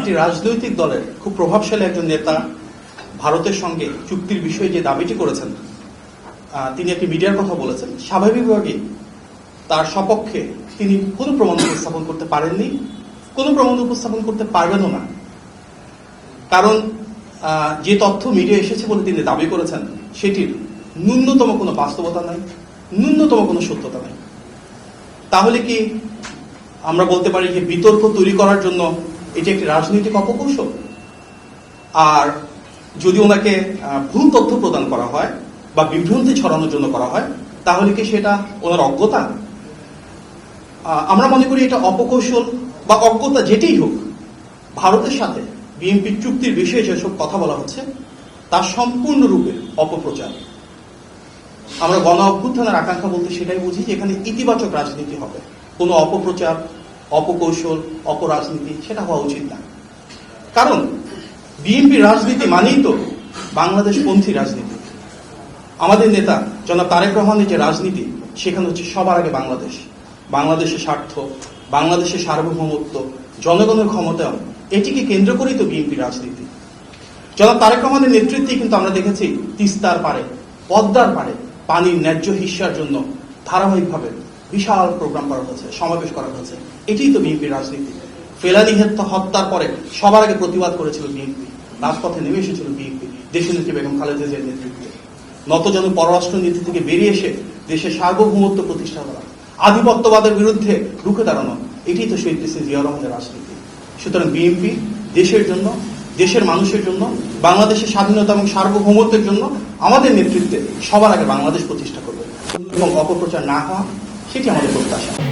একটি রাজনৈতিক দলের খুব প্রভাবশালী একজন নেতা ভারতের সঙ্গে চুক্তির বিষয়ে যে দাবিটি করেছেন তিনি একটি মিডিয়ার কথা বলেছেন। স্বাভাবিকভাবেই তার সপক্ষে তিনি কোনো প্রমাণ উপস্থাপন করতে পারেননি, কোনো প্রমাণ উপস্থাপন করতে পারবেনও না। কারণ যে তথ্য মিডিয়া এসেছে বলে তিনি দাবি করেছেন, সেটির ন্যূনতম কোনো বাস্তবতা নাই, ন্যূনতম কোনো সত্যতা নাই। তাহলে কি আমরা বলতে পারি যে বিতর্ক তৈরি করার জন্য এটি একটি রাজনৈতিক অপকৌশল। আর যদি ওনাকে ভুল তথ্য প্রদান করা হয় বা বিভ্রান্তি ছড়ানোর জন্য করা হয়, তাহলে কি সেটা ওনার অজ্ঞতা? আমরা মনে করি এটা অপকৌশল বা অজ্ঞতা যেটাই হোক, ভারতের সাথে বিএনপির চুক্তির বিষয়ে যেসব কথা বলা হচ্ছে, তা সম্পূর্ণরূপে অপপ্রচার। আমরা গণ অভ্যুত্থানের আকাঙ্ক্ষা বলতে সেটাই বুঝি যে এখানে ইতিবাচক রাজনীতি হবে। কোনো অপপ্রচার অপকৌশল, অপরাজনীতি, সেটা হওয়া উচিত না। কারণ, বিএনপি রাজনীতি মানেই তো বাংলাদেশ পন্থী রাজনীতি। আমাদের নেতা জনাব তারেক রহমানের যে রাজনীতি, সেখানে হচ্ছে সবার আগে বাংলাদেশ। বাংলাদেশের স্বার্থ, বাংলাদেশের সার্বভৌমত্ব, জনগণের ক্ষমতায়ন, এটিকে কেন্দ্র করেই তো বিএনপি রাজনীতি। জনাব তারেক রহমানের নেতৃত্বে কিন্তু আমরা দেখেছি তিস্তার পারে পদ্মার পারে পানির ন্যায্য হিস্যার জন্য ধারাবাহিকভাবে বিশাল প্রোগ্রাম করা হয়েছে সমাবেশ করা হয়েছে এটাই তো বিএনপির রাজনীতি। ফেলানি হত্যা হত্যার পরে সবার আগে প্রতিবাদ করেছিল বিএনপি। রাজপথে নেমে এসেছিল বিএনপি, দেশনেত্রী বেগম খালেদা জিয়ার নেতৃত্বে। নতজন পররাষ্ট্র নীতি থেকে বেরিয়ে এসে দেশের সার্বভৌমত্ব প্রতিষ্ঠা করা। আধিপত্যবাদের বিরুদ্ধে রুখে দাঁড়ানো এটাই তো শহীদ প্রেসিডেন্ট জিয়া রহমানের রাজনীতি। সুতরাং বিএনপি দেশের জন্য, দেশের মানুষের জন্য, বাংলাদেশের স্বাধীনতা এবং সার্বভৌমত্বের জন্য আমাদের নেতৃত্বে সবার আগে বাংলাদেশ প্রতিষ্ঠা করবে। এবং অপপ্রচার না হওয়া সেটি আমাদের প্রত্যাশা